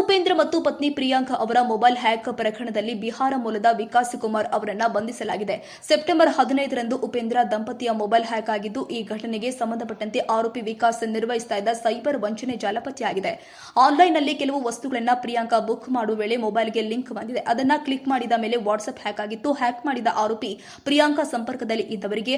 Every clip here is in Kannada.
ಉಪೇಂದ್ರ ಮತ್ತು ಪತ್ನಿ ಪ್ರಿಯಾಂಕಾ ಅವರ ಮೊಬೈಲ್ ಹ್ಯಾಕ್ ಪ್ರಕರಣದಲ್ಲಿ ಬಿಹಾರ ಮೂಲದ ವಿಕಾಸ್ ಕುಮಾರ್ ಅವರನ್ನ ಬಂಧಿಸಲಾಗಿದೆ. ಸೆಪ್ಟೆಂಬರ್ ಹದಿನೈದರಂದು ಉಪೇಂದ್ರ ದಂಪತಿಯ ಮೊಬೈಲ್ ಹ್ಯಾಕ್ ಆಗಿದ್ದು, ಈ ಘಟನೆಗೆ ಸಂಬಂಧಪಟ್ಟಂತೆ ಆರೋಪಿ ವಿಕಾಸ್ ನಿರ್ವಹಿಸ್ತಾ ಇದ್ದ ಸೈಬರ್ ವಂಚನೆ ಜಾಲಪತ್ತೆಯಾಗಿದೆ ಆನ್ಲೈನ್ನಲ್ಲಿ ಕೆಲವು ವಸ್ತುಗಳನ್ನು ಪ್ರಿಯಾಂಕಾ ಬುಕ್ ಮಾಡುವ ವೇಳೆ ಮೊಬೈಲ್ಗೆ ಲಿಂಕ್ ಬಂದಿದೆ. ಅದನ್ನ ಕ್ಲಿಕ್ ಮಾಡಿದ ಮೇಲೆ ವಾಟ್ಸ್ಆಪ್ ಹ್ಯಾಕ್ ಆಗಿತ್ತು. ಹ್ಯಾಕ್ ಮಾಡಿದ ಆರೋಪಿ ಪ್ರಿಯಾಂಕಾ ಸಂಪರ್ಕದಲ್ಲಿ ಇದ್ದವರಿಗೆ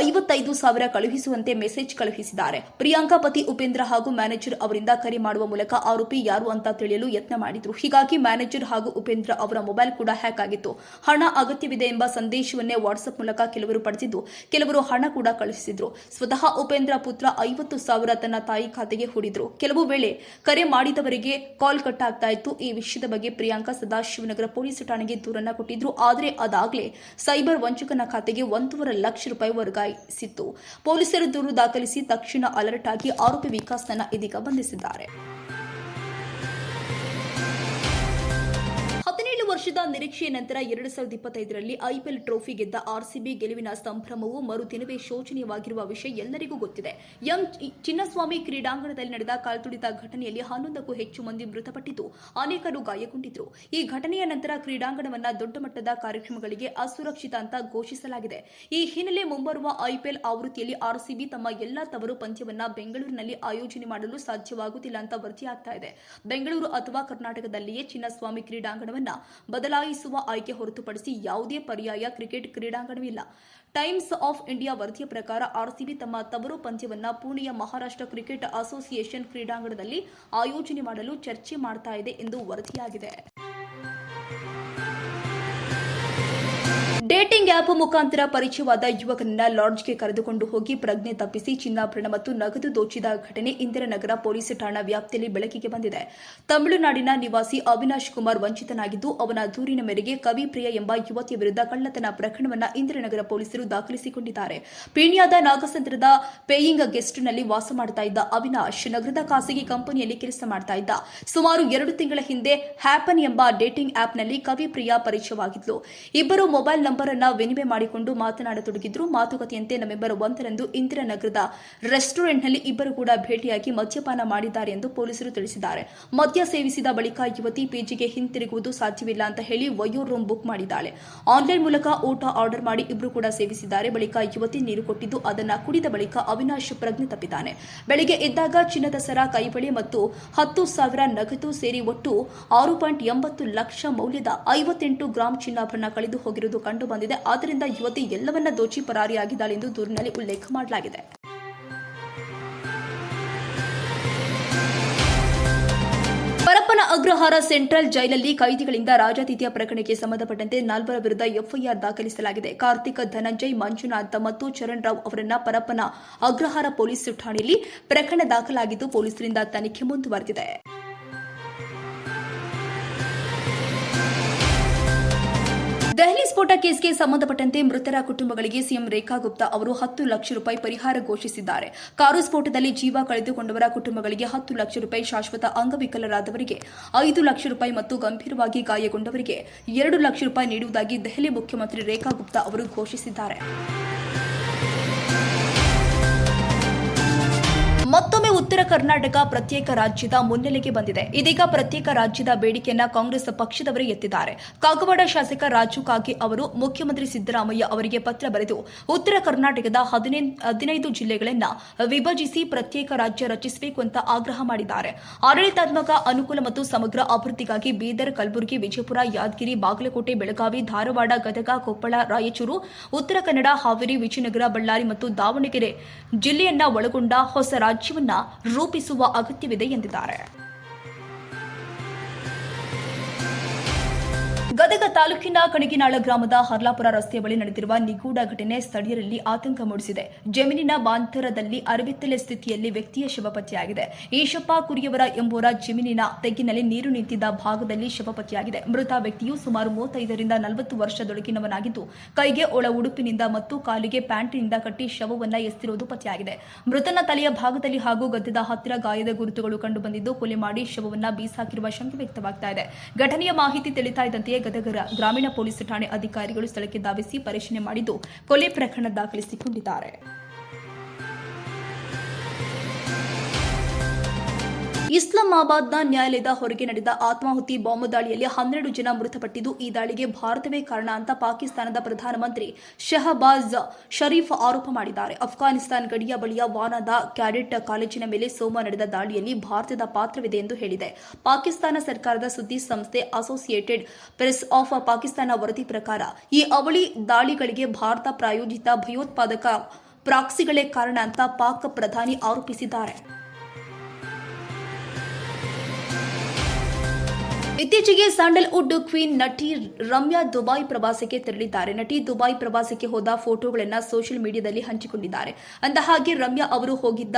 ಐವತ್ತೈದು ಸಾವಿರ ಕಳುಹಿಸುವಂತೆ ಮೆಸೇಜ್ ಕಳುಹಿಸಿದ್ದಾರೆ. ಪ್ರಿಯಾಂಕಾ ಪತಿ ಉಪೇಂದ್ರ ಹಾಗೂ ಮ್ಯಾನೇಜರ್ ಅವರಿಂದ ಕರೆ ಮಾಡುವ ಮೂಲಕ ಆರೋಪಿ ಯಾರು ಅಂತ ತಿಳಿಯಲು ಯತ್ನ ಮಾಡಿದ್ರು. ಹೀಗಾಗಿ ಮ್ಯಾನೇಜರ್ ಹಾಗೂ ಉಪೇಂದ್ರ ಅವರ ಮೊಬೈಲ್ ಕೂಡ ಹ್ಯಾಕ್ ಆಗಿತ್ತು. ಹಣ ಅಗತ್ಯವಿದೆ ಎಂಬ ಸಂದೇಶವನ್ನೇ ವಾಟ್ಸ್ಆಪ್ ಮೂಲಕ ಕೆಲವರು ಪಡೆದಿದ್ದು, ಕೆಲವರು ಹಣ ಕೂಡ ಕಳುಹಿಸಿದ್ರು. ಸ್ವತಃ ಉಪೇಂದ್ರ ಪುತ್ರ ಐವತ್ತು ಸಾವಿರ ತನ್ನ ತಾಯಿ ಖಾತೆಗೆ ಹೂಡಿದ್ರು. ಕೆಲವು ವೇಳೆ ಕರೆ ಮಾಡಿದವರಿಗೆ ಕಾಲ್ ಕಟ್ ಆಗ್ತಾ ಇತ್ತು. ಈ ವಿಷಯದ ಬಗ್ಗೆ ಪ್ರಿಯಾಂಕಾ ಸದಾಶಿವನಗರ ಪೊಲೀಸ್ ಠಾಣೆಗೆ ದೂರನ್ನ ಕೊಟ್ಟಿದ್ರು. ಆದರೆ ಅದಾಗಲೇ ಸೈಬರ್ ವಂಚಕನ ಖಾತೆಗೆ ಒಂದೂವರೆ ಲಕ್ಷ ರೂಪಾಯಿ ವರ್ಗಾಯಿಸಿತ್ತು ಪೊಲೀಸರು ದೂರು ದಾಖಲಿಸಿ ತಕ್ಷಣ ಅಲರ್ಟ್ ಆಗಿ ಆರೋಪಿ ವಿಕಾಸ್ನನ್ನ ಇದೀಗ ಬಂಧಿಸಿದ್ದಾರೆ. ವರ್ಷದ ನಿರೀಕ್ಷೆಯ ನಂತರ ಎರಡು ಸಾವಿರದ ಇಪ್ಪತ್ತೈದರಲ್ಲಿ ಐಪಿಎಲ್ ಟ್ರೋಫಿ ಗೆದ್ದ ಆರ್ಸಿಬಿ ಗೆಲುವಿನ ಸಂಭ್ರಮವು ಮರುದಿನವೇ ಶೋಚನೀಯವಾಗಿರುವ ವಿಷಯ ಎಲ್ಲರಿಗೂ ಗೊತ್ತಿದೆ. ಎಂ ಚಿನ್ನಸ್ವಾಮಿ ಕ್ರೀಡಾಂಗಣದಲ್ಲಿ ನಡೆದ ಕಾಲ್ತುಳಿತ ಘಟನೆಯಲ್ಲಿ ಹನ್ನೊಂದಕ್ಕೂ ಹೆಚ್ಚು ಮಂದಿ ಮೃತಪಟ್ಟಿದ್ದು ಅನೇಕರು ಗಾಯಗೊಂಡಿದ್ರು. ಈ ಘಟನೆಯ ನಂತರ ಕ್ರೀಡಾಂಗಣವನ್ನ ದೊಡ್ಡ ಮಟ್ಟದ ಕಾರ್ಯಕ್ರಮಗಳಿಗೆ ಅಸುರಕ್ಷಿತ ಅಂತ ಘೋಷಿಸಲಾಗಿದೆ. ಈ ಹಿನ್ನೆಲೆ ಮುಂಬರುವ ಐಪಿಎಲ್ ಆವೃತ್ತಿಯಲ್ಲಿ ಆರ್ಸಿಬಿ ತಮ್ಮ ಎಲ್ಲಾ ತವರು ಪಂದ್ಯವನ್ನ ಬೆಂಗಳೂರಿನಲ್ಲಿ ಆಯೋಜನೆ ಮಾಡಲು ಸಾಧ್ಯವಾಗುತ್ತಿಲ್ಲ ಅಂತ ವರದಿಯಾಗ್ತಾ ಇದೆ. ಬೆಂಗಳೂರು ಅಥವಾ ಕರ್ನಾಟಕದಲ್ಲಿಯೇ ಚಿನ್ನಸ್ವಾಮಿ ಕ್ರೀಡಾಂಗಣವನ್ನ ಬದಲಾಯಿಸುವ ಆಯ್ಕೆ ಹೊರತುಪಡಿಸಿ ಯಾವುದೇ ಪರ್ಯಾಯ ಕ್ರಿಕೆಟ್ ಕ್ರೀಡಾಂಗಣವಿಲ್ಲ ಟೈಮ್ಸ್ ಆಫ್ ಇಂಡಿಯಾ ವರದಿಯ ಪ್ರಕಾರ ಆರ್ಸಿಬಿ ತಮ್ಮ ತವರು ಪಂದ್ಯವನ್ನು ಪುಣೆಯ ಮಹಾರಾಷ್ಟ್ರ ಕ್ರಿಕೆಟ್ ಅಸೋಸಿಯೇಷನ್ ಕ್ರೀಡಾಂಗಣದಲ್ಲಿ ಆಯೋಜನೆ ಮಾಡಲು ಚರ್ಚೆ ಮಾಡ್ತಾ ಇದೆ ಎಂದು ವರದಿಯಾಗಿದೆ. ಡೇಟಿಂಗ್ ಆಪ್ ಮುಖಾಂತರ ಪರಿಚಯವಾದ ಯುವಕನನ್ನ ಲಾಡ್ಜ್ಗೆ ಕರೆದುಕೊಂಡು ಹೋಗಿ ಪ್ರಜ್ಞೆ ತಪ್ಪಿಸಿ ಚಿನ್ನಾಭರಣ ಮತ್ತು ನಗದು ದೋಚಿದ ಘಟನೆ ಇಂದಿರಾನಗರ ಪೊಲೀಸ್ ಠಾಣಾ ವ್ಯಾಪ್ತಿಯಲ್ಲಿ ಬೆಳಕಿಗೆ ಬಂದಿದೆ. ತಮಿಳುನಾಡಿನ ನಿವಾಸಿ ಅವಿನಾಶ್ ಕುಮಾರ್ ವಂಚಿತನಾಗಿದ್ದು, ಅವನ ದೂರಿನ ಮೇರೆಗೆ ಕವಿಪ್ರಿಯ ಎಂಬ ಯುವತಿಯ ವಿರುದ್ಧ ಕಳ್ಳತನ ಪ್ರಕರಣವನ್ನ ಇಂದಿರಾನಗರ ಪೊಲೀಸರು ದಾಖಲಿಸಿಕೊಂಡಿದ್ದಾರೆ. ಪೀಣ್ಯದ ನಾಗಸಂದ್ರದ ಪೇಯಿಂಗ್ ಗೆಸ್ಟ್ನಲ್ಲಿ ವಾಸ ಮಾಡ್ತಾ ಇದ್ದ ಅವಿನಾಶ್, ನಗರದ ಖಾಸಗಿ ಕಂಪನಿಯಲ್ಲಿ ಕೆಲಸ ಮಾಡ್ತಾ ಇದ್ದ. ಸುಮಾರು ಎರಡು ತಿಂಗಳ ಹಿಂದೆ ಹ್ಯಾಪನ್ ಎಂಬ ಡೇಟಿಂಗ್ ಆಪ್ನಲ್ಲಿ ಕವಿಪ್ರಿಯ ಪರಿಚಯವಾಗಿದ್ಲು. ಇಬ್ಬರು ಮೊಬೈಲ್ ನಂಬರ್ ಅನ್ನ ವಿನಿಮಯ ಮಾಡಿಕೊಂಡು ಮಾತನಾಡತೊಡಗಿದ್ರು. ಮಾತುಕತೆಯಂತೆ ನವೆಂಬರ್ ಒಂದರಂದು ಇಂದಿರಾನಗರದ ರೆಸ್ಟೋರೆಂಟ್ನಲ್ಲಿ ಇಬ್ಬರು ಕೂಡ ಭೇಟಿಯಾಗಿ ಮದ್ಯಪಾನ ಮಾಡಿದ್ದಾರೆ ಎಂದು ಪೊಲೀಸರು ತಿಳಿಸಿದ್ದಾರೆ. ಮದ್ಯ ಸೇವಿಸಿದ ಬಳಿಕ ಯುವತಿ ಪಿಜಿಗೆ ಹಿಂತಿರುಗುವುದು ಸಾಧ್ಯವಿಲ್ಲ ಅಂತ ಹೇಳಿ ವಯೋ ರೂಮ್ ಬುಕ್ ಮಾಡಿದ್ದಾಳೆ. ಆನ್ಲೈನ್ ಮೂಲಕ ಊಟ ಆರ್ಡರ್ ಮಾಡಿ ಇಬ್ಬರು ಕೂಡ ಸೇವಿಸಿದ್ದಾರೆ. ಬಳಿಕ ಯುವತಿ ನೀರು ಕೊಟ್ಟಿದ್ದು ಅದನ್ನ ಕುಡಿದ ಬಳಿಕ ಅವಿನಾಶ್ ಪ್ರಜ್ಞೆ ತಪ್ಪಿದ್ದಾನೆ. ಬೆಳಿಗ್ಗೆ ಎದ್ದಾಗ ಚಿನ್ನದ ಸರ ಕೈಬಳಿ ಮತ್ತು ಹತ್ತು ಸಾವಿರ ನಗದು ಸೇರಿ ಒಟ್ಟು ಆರು ಪಾಯಿಂಟ್ ಎಂಬತ್ತು ಲಕ್ಷ ಮೌಲ್ಯದ ಐವತ್ತೆಂಟು ಗ್ರಾಂ ಚಿನ್ನಾಭರಣ ಕಳೆದು ಹೋಗಿರುವುದು ಕಂಡು ಬಂದಿದೆ. ಆದ್ದರಿಂದ ಯುವತಿ ಎಲ್ಲವನ್ನ ದೋಚಿ ಪರಾರಿಯಾಗಿದ್ದಾಳೆ ಎಂದು ದೂರಿನಲ್ಲಿ ಉಲ್ಲೇಖ ಮಾಡಲಾಗಿದೆ. ಪರಪ್ಪನ ಅಗ್ರಹಾರ ಸೆಂಟ್ರಲ್ ಜೈಲಲ್ಲಿ ಕೈದಿಗಳಿಂದ ರಾಜಾತಿಥ್ಯ ಪ್ರಕರಣಕ್ಕೆ ಸಂಬಂಧಪಟ್ಟಂತೆ ನಾಲ್ವರ ವಿರುದ್ಧ ಎಫ್ಐಆರ್ ದಾಖಲಿಸಲಾಗಿದೆ. ಕಾರ್ತಿಕ್ ಧನಂಜಯ್, ಮಂಜುನಾಥ್ ಮತ್ತು ಚರಣ್ ರಾವ್ ಅವರನ್ನ ಪರಪ್ಪನ ಅಗ್ರಹಾರ ಪೊಲೀಸ್ ಠಾಣೆಯಲ್ಲಿ ಪ್ರಕರಣ ದಾಖಲಾಗಿದ್ದು ಪೊಲೀಸರಿಂದ ತನಿಖೆ ಮುಂದುವರೆದಿದೆ. ದೆಹಲಿ ಸ್ಫೋಟ ಕೇಸ್ಗೆ ಸಂಬಂಧಪಟ್ಟಂತೆ ಮೃತರ ಕುಟುಂಬಗಳಿಗೆ ಸಿಎಂ ರೇಖಾ ಗುಪ್ತಾ ಅವರು ಹತ್ತು ಲಕ್ಷ ರೂಪಾಯಿ ಪರಿಹಾರ ಘೋಷಿಸಿದ್ದಾರೆ. ಕಾರು ಸ್ಫೋಟದಲ್ಲಿ ಜೀವ ಕಳೆದುಕೊಂಡವರ ಕುಟುಂಬಗಳಿಗೆ ಹತ್ತು ಲಕ್ಷ ರೂಪಾಯಿ ಶಾಶ್ವತ ಅಂಗವಿಕಲರಾದವರಿಗೆ ಐದು ಲಕ್ಷ ರೂಪಾಯಿ ಮತ್ತು ಗಂಭೀರವಾಗಿ ಗಾಯಗೊಂಡವರಿಗೆ ಎರಡು ಲಕ್ಷ ರೂಪಾಯಿ ನೀಡುವುದಾಗಿ ದೆಹಲಿ ಮುಖ್ಯಮಂತ್ರಿ ರೇಖಾ ಗುಪ್ತಾ ಅವರು ಘೋಷಿಸಿದ್ದಾರೆ. ಉತ್ತರ ಕರ್ನಾಟಕ ಪ್ರತ್ಯೇಕ ರಾಜ್ಯದ ಮುನ್ನೆಲೆಗೆ ಬಂದಿದೆ. ಇದೀಗ ಪ್ರತ್ಯೇಕ ರಾಜ್ಯದ ಬೇಡಿಕೆಯನ್ನ ಕಾಂಗ್ರೆಸ್ ಪಕ್ಷದವರೇ ಎತ್ತಿದ್ದಾರೆ. ಕಾಗವಾಡ ಶಾಸಕ ರಾಜು ಕಾಗೆ ಅವರು, ಮುಖ್ಯಮಂತ್ರಿ ಸಿದ್ದರಾಮಯ್ಯ ಅವರಿಗೆ ಪತ್ರ ಬರೆದು, ಉತ್ತರ ಕರ್ನಾಟಕದ ಹದಿನೈದು ಜಿಲ್ಲೆಗಳನ್ನ ವಿಭಜಿಸಿ ಪ್ರತ್ಯೇಕ ರಾಜ್ಯ ರಚಿಸಬೇಕು ಅಂತ ಆಗ್ರಹ ಮಾಡಿದ್ದಾರೆ. ಆಡಳಿತಾತ್ಮಕ ಅನುಕೂಲ ಮತ್ತು ಸಮಗ್ರ ಅಭಿವೃದ್ಧಿಗಾಗಿ ಬೀದರ್, ಕಲಬುರಗಿ, ವಿಜಯಪುರ, ಯಾದಗಿರಿ, ಬಾಗಲಕೋಟೆ, ಬೆಳಗಾವಿ, ಧಾರವಾಡ, ಗದಗ, ಕೊಪ್ಪಳ, ರಾಯಚೂರು, ಉತ್ತರ ಕನ್ನಡ, ಹಾವೇರಿ, ವಿಜಯನಗರ, ಬಳ್ಳಾರಿ ಮತ್ತು ದಾವಣಗೆರೆ ಜಿಲ್ಲೆಯನ್ನ ಒಳಗೊಂಡ ಹೊಸ ರಾಜ್ಯವನ್ನ ರೂಪಿಸುವ ಅಗತ್ಯವಿದೆ ಎಂದಿದ್ದಾರೆ. ಗದಗ ತಾಲೂಕಿನ ಕಣಗಿನಾಳ ಗ್ರಾಮದ ಹರ್ಲಾಪುರ ರಸ್ತೆಯ ಬಳಿ ನಡೆದಿರುವ ನಿಗೂಢ ಘಟನೆ ಸ್ಥಳೀಯರಲ್ಲಿ ಆತಂಕ ಮೂಡಿಸಿದೆ. ಜಮೀನಿನ ಬಾಂತರದಲ್ಲಿ ಅರಿವಿತ್ತಲೆ ಸ್ಥಿತಿಯಲ್ಲಿ ವ್ಯಕ್ತಿಯ ಶವ ಪತ್ತೆಯಾಗಿದೆ ಈಶಪ್ಪ ಕುರಿಯವರ ಎಂಬುವರ ಜಮೀನಿನ ತೆಗ್ಗಿನಲ್ಲಿ ನೀರು ನಿಂತಿದ್ದ ಭಾಗದಲ್ಲಿ ಶವ ಪತ್ತೆಯಾಗಿದೆ ಮೃತ ವ್ಯಕ್ತಿಯು ಸುಮಾರು ಮೂವತ್ತೈದರಿಂದ ನಲವತ್ತು ವರ್ಷದೊಳಗಿನವನಾಗಿದ್ದು, ಕೈಗೆ ಒಳ ಉಡುಪಿನಿಂದ ಮತ್ತು ಕಾಲಿಗೆ ಪ್ಯಾಂಟಿನಿಂದ ಕಟ್ಟಿ ಶವವನ್ನು ಎಸ್ತಿರುವುದು ಪತ್ತೆಯಾಗಿದೆ. ಮೃತನ ತಲೆಯ ಭಾಗದಲ್ಲಿ ಹಾಗೂ ಗದ್ದೆದ ಹತ್ತಿರ ಗಾಯದ ಗುರುತುಗಳು ಕಂಡುಬಂದಿದ್ದು, ಕೊಲೆ ಮಾಡಿ ಶವವನ್ನು ಬೀಸಾಕಿರುವ ಶಂಕೆ ವ್ಯಕ್ತವಾಗ್ತಾ ಇದೆ. ಘಟನೆಯ ಮಾಹಿತಿ ತಿಳಿತಾ ಇದ್ದಂತೆಯೇ ಗದಗ ಗ್ರಾಮೀಣ ಪೊಲೀಸ್ ಠಾಣೆ ಅಧಿಕಾರಿಗಳು ಸ್ಥಳಕ್ಕೆ ಧಾವಿಸಿ ಪರಿಶೀಲನೆ ಮಾಡಿದ್ದು ಕೊಲೆ ಪ್ರಕರಣ ದಾಖಲಿಸಿಕೊಂಡಿದ್ದಾರೆ. ಇಸ್ಲಾಮಾಬಾದ್ನ ನ್ಯಾಯಾಲಯದ ಹೊರಗೆ ನಡೆದ ಆತ್ಮಾಹುತಿ ಬಾಂಬ್ ದಾಳಿಯಲ್ಲಿ ಹನ್ನೆರಡು ಜನ ಮೃತಪಟ್ಟಿದ್ದು, ಈ ದಾಳಿಗೆ ಭಾರತವೇ ಕಾರಣ ಅಂತ ಪಾಕಿಸ್ತಾನದ ಪ್ರಧಾನಮಂತ್ರಿ ಶಹಬಾಜ್ ಶರೀಫ್ ಆರೋಪ ಮಾಡಿದ್ದಾರೆ. ಅಫ್ಘಾನಿಸ್ತಾನ್ ಗಡಿಯ ಬಳಿಯ ವಾನಾದ ಕ್ಯಾಡೆಟ್ ಕಾಲೇಜಿನ ಮೇಲೆ ಸೋಮ ನಡೆದ ದಾಳಿಯಲ್ಲಿ ಭಾರತದ ಪಾತ್ರವಿದೆ ಎಂದು ಹೇಳಿದೆ. ಪಾಕಿಸ್ತಾನ ಸರ್ಕಾರದ ಸುದ್ದಿ ಸಂಸ್ಥೆ ಅಸೋಸಿಯೇಟೆಡ್ ಪ್ರೆಸ್ ಆಫ್ ಪಾಕಿಸ್ತಾನ ವರದಿ ಪ್ರಕಾರ, ಈ ಅವಳಿ ದಾಳಿಗಳಿಗೆ ಭಾರತ ಪ್ರಾಯೋಜಿತ ಭಯೋತ್ಪಾದಕ ಪ್ರಾಕ್ಸಿಗಳೇ ಕಾರಣ ಅಂತ ಪಾಕ್ ಪ್ರಧಾನಿ ಆರೋಪಿಸಿದ್ದಾರೆ. ಇತ್ತೀಚೆಗೆ ಸ್ಯಾಂಡಲ್ವುಡ್ ಕ್ವೀನ್ ನಟಿ ರಮ್ಯಾ ದುಬೈ ಪ್ರವಾಸಕ್ಕೆ ತೆರಳಿದ್ದಾರೆ. ನಟಿ ದುಬೈ ಪ್ರವಾಸಕ್ಕೆ ಹೋದ ಫೋಟೋಗಳನ್ನು ಸೋಷಿಯಲ್ ಮೀಡಿಯಾದಲ್ಲಿ ಹಂಚಿಕೊಂಡಿದ್ದಾರೆ. ಅಂದಹಾಗೆ ರಮ್ಯಾ ಅವರು ಹೋಗಿದ್ದ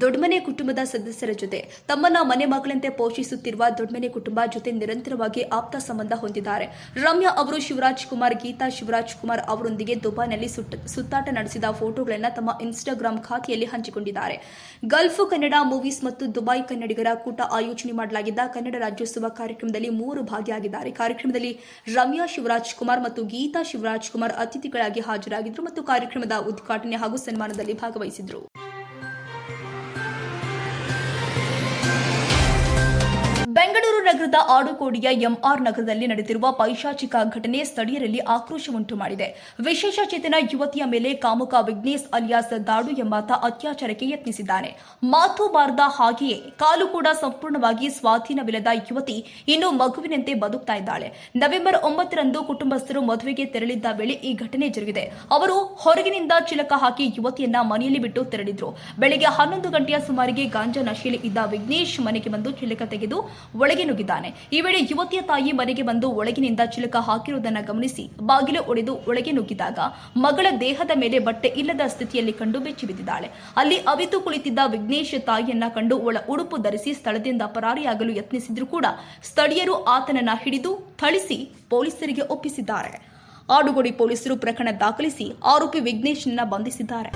ದೊಡ್ಡಮನೆ ಕುಟುಂಬದ ಸದಸ್ಯರ ಜೊತೆ. ತಮ್ಮನ್ನ ಮನೆ ಮಗಳಂತೆ ಪೋಷಿಸುತ್ತಿರುವ ದೊಡ್ಡಮನೆ ಕುಟುಂಬ ಜೊತೆ ನಿರಂತರವಾಗಿ ಆಪ್ತ ಸಂಬಂಧ ಹೊಂದಿದ್ದಾರೆ. ರಮ್ಯಾ ಅವರು ಶಿವರಾಜ್ ಕುಮಾರ್, ಗೀತಾ ಶಿವರಾಜ್ ಕುಮಾರ್ ಅವರೊಂದಿಗೆ ದುಬೈನಲ್ಲಿ ಸುತ್ತ- ಸುತ್ತಾಟ ನಡೆಸಿದ ಫೋಟೋಗಳನ್ನು ತಮ್ಮ ಇನ್ಸ್ಟಾಗ್ರಾಂ ಖಾತೆಯಲ್ಲಿ ಹಂಚಿಕೊಂಡಿದ್ದಾರೆ. ಗಲ್ಫ್ ಕನ್ನಡ ಮೂವೀಸ್ ಮತ್ತು ದುಬೈ ಕನ್ನಡಿಗರ ಕೂಟ ಆಯೋಜನೆ ಮಾಡಲಾಗಿದ್ದ ಕನ್ನಡ ರಾಜ್ಯೋತ್ಸವ ಕಾರ್ಯಕ್ರಮದಲ್ಲಿ ಮೂವರು ಭಾಗಿಯಾಗಿದ್ದಾರೆ. ಕಾರ್ಯಕ್ರಮದಲ್ಲಿ ರಮ್ಯಾ ಶಿವರಾಜ್ ಕುಮಾರ್ ಮತ್ತು ಗೀತಾ ಶಿವರಾಜ್ ಕುಮಾರ್ ಅತಿಥಿಗಳಾಗಿ ಹಾಜರಾಗಿದ್ದರು ಮತ್ತು ಕಾರ್ಯಕ್ರಮದ ಉದ್ಘಾಟನೆ ಹಾಗೂ ಸನ್ಮಾನದಲ್ಲಿ ಭಾಗವಹಿಸಿದರು. ಬೆಂಗಳೂರು ನಗರದ ಆಡುಕೋಡಿಯ ಎಂಆರ್ ನಗರದಲ್ಲಿ ನಡೆದಿರುವ ಪೈಶಾಚಿಕ ಘಟನೆ ಸ್ಥಳೀಯರಲ್ಲಿ ಆಕ್ರೋಶ ಉಂಟು ಮಾಡಿದೆ. ವಿಶೇಷ ಚೇತನ ಯುವತಿಯ ಮೇಲೆ ಕಾಮುಕ ವಿಘ್ನೇಶ್ ಅಲಿಯಾಸ್ ದಾಡು ಎಂಬಾತ ಅತ್ಯಾಚಾರಕ್ಕೆ ಯತ್ನಿಸಿದ್ದಾನೆ. ಮಾತು ಬಾರದ ಹಾಗೆಯೇ ಕಾಲು ಕೂಡ ಸಂಪೂರ್ಣವಾಗಿ ಸ್ವಾಧೀನವಿಲ್ಲದ ಯುವತಿ ಇನ್ನು ಮಗುವಿನಂತೆ ಬದುಕ್ತಾ ಇದ್ದಾಳೆ. ನವೆಂಬರ್ ಒಂಬತ್ತರಂದು ಕುಟುಂಬಸ್ಥರು ಮದುವೆಗೆ ತೆರಳಿದ್ದ ವೇಳೆ ಈ ಘಟನೆ ಜರುಗಿದೆ. ಅವರು ಹೊರಗಿನಿಂದ ಚಿಲಕ ಹಾಕಿ ಯುವತಿಯನ್ನ ಮನೆಯಲ್ಲಿ ಬಿಟ್ಟು ತೆರಳಿದ್ರು. ಬೆಳಗ್ಗೆ ಹನ್ನೊಂದು ಗಂಟೆಯ ಸುಮಾರಿಗೆ ಗಾಂಜಾ ನಶೆಯಲ್ಲಿ ಇದ್ದ ವಿಘ್ನೇಶ್ ಮನೆಗೆ ಬಂದು ಚಿಲಕ ತೆಗೆದು ಒಳಗೆ ನುಗ್ಗಿದ್ದಾನೆ ಈ ವೇಳೆ ಯುವತಿಯ ತಾಯಿ ಮನೆಗೆ ಬಂದು ಒಳಗಿನಿಂದ ಚಿಲಕ ಹಾಕಿರುವುದನ್ನು ಗಮನಿಸಿ ಬಾಗಿಲು ಒಡೆದು ಒಳಗೆ ನುಗ್ಗಿದಾಗ ಮಗಳ ದೇಹದ ಮೇಲೆ ಬಟ್ಟೆ ಇಲ್ಲದ ಸ್ಥಿತಿಯಲ್ಲಿ ಕಂಡು ಬೆಚ್ಚಿ ಬಿದ್ದಿದ್ದಾಳೆ. ಅಲ್ಲಿ ಅವಿತು ಕುಳಿತಿದ್ದ ವಿಘ್ನೇಶ್ ತಾಯಿಯನ್ನ ಕಂಡು ಒಳ ಉಡುಪು ಧರಿಸಿ ಸ್ಥಳದಿಂದ ಪರಾರಿಯಾಗಲು ಯತ್ನಿಸಿದ್ರು ಕೂಡ ಸ್ಥಳೀಯರು ಆತನನ್ನ ಹಿಡಿದು ಥಳಿಸಿ ಪೊಲೀಸರಿಗೆ ಒಪ್ಪಿಸಿದ್ದಾರೆ. ಆಡುಗೋಡಿ ಪೊಲೀಸರು ಪ್ರಕರಣ ದಾಖಲಿಸಿ ಆರೋಪಿ ವಿಘ್ನೇಶ್ನ ಬಂಧಿಸಿದ್ದಾರೆ.